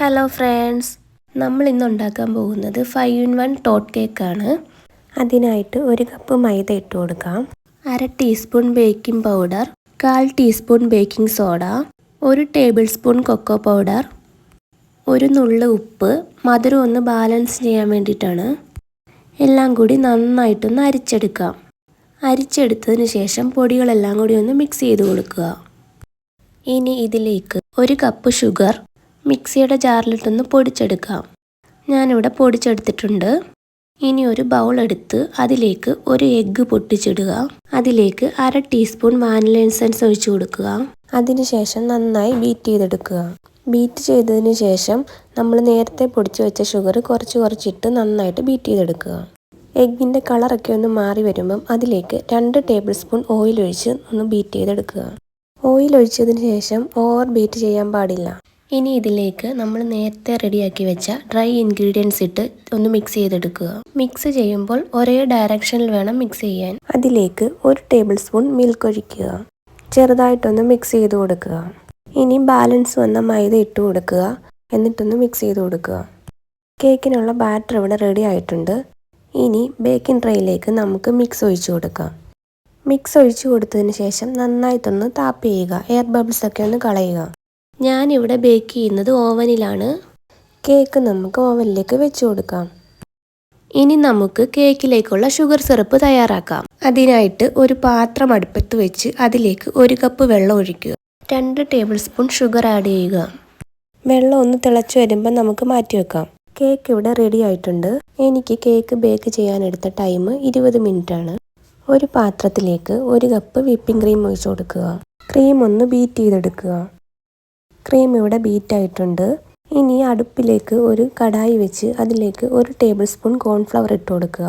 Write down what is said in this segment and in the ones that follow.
Hello friends നമ്മൾ ഇന്ന് ഉണ്ടാക്കാൻ പോകുന്നത് ഫൈവ് ഇൻ വൺ ടോട്ട് കേക്കാണ് അതിനായിട്ട് ഒരു കപ്പ് മൈദ ഇട്ട് കൊടുക്കാം. അര ടീസ്പൂൺ ബേക്കിംഗ് പൗഡർ കാൽ ടീസ്പൂൺ ബേക്കിംഗ് സോഡ ഒരു ടേബിൾ സ്പൂൺ കൊക്കോ പൗഡർ ഒരു നുള്ളു ഉപ്പ് മധുരം ഒന്ന് ബാലൻസ് ചെയ്യാൻ വേണ്ടിയിട്ടാണ്. എല്ലാം കൂടി നന്നായിട്ടൊന്ന് അരിച്ചെടുക്കാം. അരിച്ചെടുത്തതിന് ശേഷം പൊടികളെല്ലാം കൂടി ഒന്ന് മിക്സ് ചെയ്ത് കൊടുക്കുക. ഇനി ഇതിലേക്ക് ഒരു കപ്പ് ഷുഗർ മിക്സിയുടെ ജാറിലിട്ടൊന്ന് പൊടിച്ചെടുക്കാം. ഞാനിവിടെ പൊടിച്ചെടുത്തിട്ടുണ്ട്. ഇനി ഒരു ബൗൾ എടുത്ത് അതിലേക്ക് ഒരു എഗ്ഗ് പൊട്ടിച്ചിടുക. അതിലേക്ക് അര ടീസ്പൂൺ വാനില എസൻസ് ഒഴിച്ചു കൊടുക്കുക. അതിനുശേഷം നന്നായി ബീറ്റ് ചെയ്തെടുക്കുക. ബീറ്റ് ചെയ്തതിന് ശേഷം നമ്മൾ നേരത്തെ പൊടിച്ചു വെച്ച ഷുഗർ കുറച്ച് കുറച്ചിട്ട് നന്നായിട്ട് ബീറ്റ് ചെയ്തെടുക്കുക. എഗ്ഗിന്റെ കളറൊക്കെ ഒന്ന് മാറി വരുമ്പം അതിലേക്ക് രണ്ട് ടേബിൾ സ്പൂൺ ഓയിൽ ഒഴിച്ച് ഒന്ന് ബീറ്റ് ചെയ്തെടുക്കുക. ഓയിൽ ഒഴിച്ചതിന് ശേഷം ഓവർ ബീറ്റ് ചെയ്യാൻ പാടില്ല. ഇനി ഇതിലേക്ക് നമ്മൾ നേരത്തെ റെഡിയാക്കി വെച്ച ഡ്രൈ ഇൻഗ്രീഡിയൻസ് ഇട്ട് ഒന്ന് മിക്സ് ചെയ്തെടുക്കുക. മിക്സ് ചെയ്യുമ്പോൾ ഒരേ ഡയറക്ഷനിൽ വേണം മിക്സ് ചെയ്യാൻ. അതിലേക്ക് ഒരു ടേബിൾ സ്പൂൺ മിൽക്ക് ഒഴിക്കുക. ചെറുതായിട്ടൊന്ന് മിക്സ് ചെയ്ത് കൊടുക്കുക. ഇനി ബാലൻസ് വന്ന മൈദ ഇട്ട് കൊടുക്കുക. എന്നിട്ടൊന്ന് മിക്സ് ചെയ്ത് കൊടുക്കുക. കേക്കിനുള്ള ബാറ്റർ ഇവിടെ റെഡി ആയിട്ടുണ്ട്. ഇനി ബേക്കിംഗ് ട്രേയിലേക്ക് നമുക്ക് മിക്സ് ഒഴിച്ചു കൊടുക്കാം. മിക്സ് ഒഴിച്ചു കൊടുത്തതിന് ശേഷം നന്നായിട്ടൊന്ന് താപ്പ് ചെയ്യുക. എയർ ബബിൾസ് ഒക്കെ ഒന്ന് കളയുക. ഞാനിവിടെ ബേക്ക് ചെയ്യുന്നത് ഓവനിലാണ് കേക്ക് നമുക്ക് ഓവനിലേക്ക് വെച്ചു കൊടുക്കാം. ഇനി നമുക്ക് കേക്കിലേക്കുള്ള ഷുഗർ സിറപ്പ് തയ്യാറാക്കാം. അതിനായിട്ട് ഒരു പാത്രം അടുപ്പത്ത് വെച്ച് അതിലേക്ക് ഒരു കപ്പ് വെള്ളം ഒഴിക്കുക. രണ്ട് ടേബിൾ സ്പൂൺ ഷുഗർ ആഡ് ചെയ്യുക. വെള്ളം ഒന്ന് തിളച്ചു വരുമ്പോൾ നമുക്ക് മാറ്റി വെക്കാം. കേക്ക് ഇവിടെ റെഡി ആയിട്ടുണ്ട്. എനിക്ക് കേക്ക് ബേക്ക് ചെയ്യാൻ എടുത്ത ടൈം ഇരുപത് മിനിറ്റ് ആണ്. ഒരു പാത്രത്തിലേക്ക് ഒരു കപ്പ് വിപ്പിംഗ് ക്രീം ഒഴിച്ചു കൊടുക്കുക. ക്രീം ഒന്ന് ബീറ്റ് ചെയ്തെടുക്കുക. ക്രീം ഇവിടെ ബീറ്റ് ആയിട്ടുണ്ട്. ഇനി അടുപ്പിലേക്ക് ഒരു കടായി വെച്ച് അതിലേക്ക് ഒരു ടേബിൾ സ്പൂൺ കോൺഫ്ലവർ ഇട്ട് കൊടുക്കുക.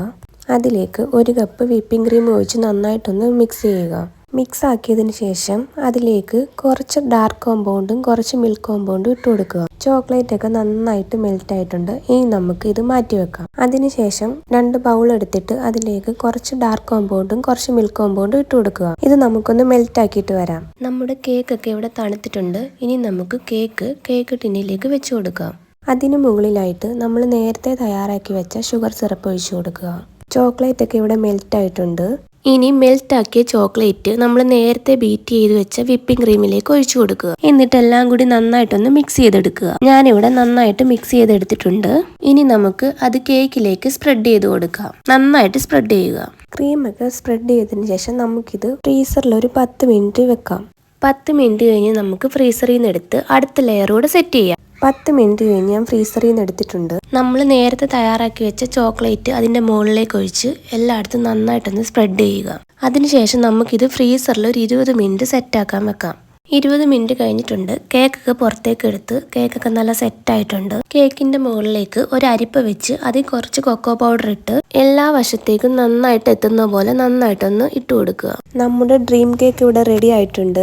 അതിലേക്ക് ഒരു കപ്പ് വിപ്പിംഗ് ക്രീം ഒഴിച്ച് നന്നായിട്ടൊന്ന് മിക്സ് ചെയ്യുക. മിക്സ് ആക്കിയതിന് ശേഷം അതിലേക്ക് കുറച്ച് ഡാർക്ക് കോമ്പൗണ്ടും കുറച്ച് മിൽക്ക് കോമ്പൗണ്ടും ഇട്ട് കൊടുക്കുക. ചോക്ലേറ്റ് ഒക്കെ നന്നായിട്ട് മെൽറ്റ് ആയിട്ടുണ്ട്. ഇനി നമുക്ക് ഇത് മാറ്റി വെക്കാം. അതിനുശേഷം രണ്ട് ബൗൾ എടുത്തിട്ട് അതിലേക്ക് കുറച്ച് ഡാർക്ക് കോമ്പൗണ്ടും കുറച്ച് മിൽക്ക് കോമ്പൗണ്ടും ഇട്ട് കൊടുക്കുക. ഇത് നമുക്കൊന്ന് മെൽറ്റ് ആക്കിയിട്ട് വരാം. നമ്മുടെ കേക്ക് ഒക്കെ ഇവിടെ തണുത്തിട്ടുണ്ട്. ഇനി നമുക്ക് കേക്ക് കേക്ക് ടിന്നിലേക്ക് വെച്ച് കൊടുക്കാം. അതിനു മുകളിലായിട്ട് നമ്മൾ നേരത്തെ തയ്യാറാക്കി വെച്ച ഷുഗർ സിറപ്പ് ഒഴിച്ചു കൊടുക്കുക. ചോക്ലേറ്റ് ഒക്കെ ഇവിടെ മെൽറ്റ് ആയിട്ടുണ്ട്. ഇനി മെൽറ്റ് ആക്കിയ ചോക്ലേറ്റ് നമ്മൾ നേരത്തെ ബീറ്റ് ചെയ്ത് വെച്ച വിപ്പിംഗ് ക്രീമിലേക്ക് ഒഴിച്ചു കൊടുക്കുക. എന്നിട്ട് എല്ലാം കൂടി നന്നായിട്ടൊന്ന് മിക്സ് ചെയ്തെടുക്കുക. ഞാനിവിടെ നന്നായിട്ട് മിക്സ് ചെയ്തെടുത്തിട്ടുണ്ട്. ഇനി നമുക്ക് അത് കേക്കിലേക്ക് സ്പ്രെഡ് ചെയ്ത് കൊടുക്കാം. നന്നായിട്ട് സ്പ്രെഡ് ചെയ്യുക. ക്രീമൊക്കെ സ്പ്രെഡ് ചെയ്തതിന് ശേഷം നമുക്കിത് ഫ്രീസറിൽ ഒരു പത്ത് മിനിറ്റ് വെക്കാം. പത്ത് മിനിറ്റ് കഴിഞ്ഞ് നമുക്ക് ഫ്രീസറിൽ നിന്ന് എടുത്ത് അടുത്ത ലെയറോട് സെറ്റ് ചെയ്യാം. പത്ത് മിനിറ്റ് കഴിഞ്ഞ് ഞാൻ ഫ്രീസറിൽ നിന്ന് എടുത്തിട്ടുണ്ട്. നമ്മൾ നേരത്തെ തയ്യാറാക്കി വെച്ച ചോക്ലേറ്റ് അതിന്റെ മുകളിലേക്ക് ഒഴിച്ച് എല്ലായിടത്തും നന്നായിട്ടൊന്ന് സ്പ്രെഡ് ചെയ്യുക. അതിനുശേഷം നമുക്കിത് ഫ്രീസറിൽ ഒരു ഇരുപത് മിനിറ്റ് സെറ്റാക്കാൻ വെക്കാം. ഇരുപത് മിനിറ്റ് കഴിഞ്ഞിട്ടുണ്ട്. കേക്കൊക്കെ പുറത്തേക്ക് എടുത്ത് കേക്കൊക്കെ നല്ല സെറ്റായിട്ടുണ്ട് കേക്കിന്റെ മുകളിലേക്ക് ഒരു അരിപ്പ വെച്ച് അതിൽ കുറച്ച് കൊക്കോ പൗഡർ ഇട്ട് എല്ലാ വശത്തേക്കും നന്നായിട്ട് എത്തുന്ന പോലെ നന്നായിട്ടൊന്ന് ഇട്ട് കൊടുക്കുക. നമ്മുടെ ഡ്രീം കേക്ക് ഇവിടെ റെഡി ആയിട്ടുണ്ട്.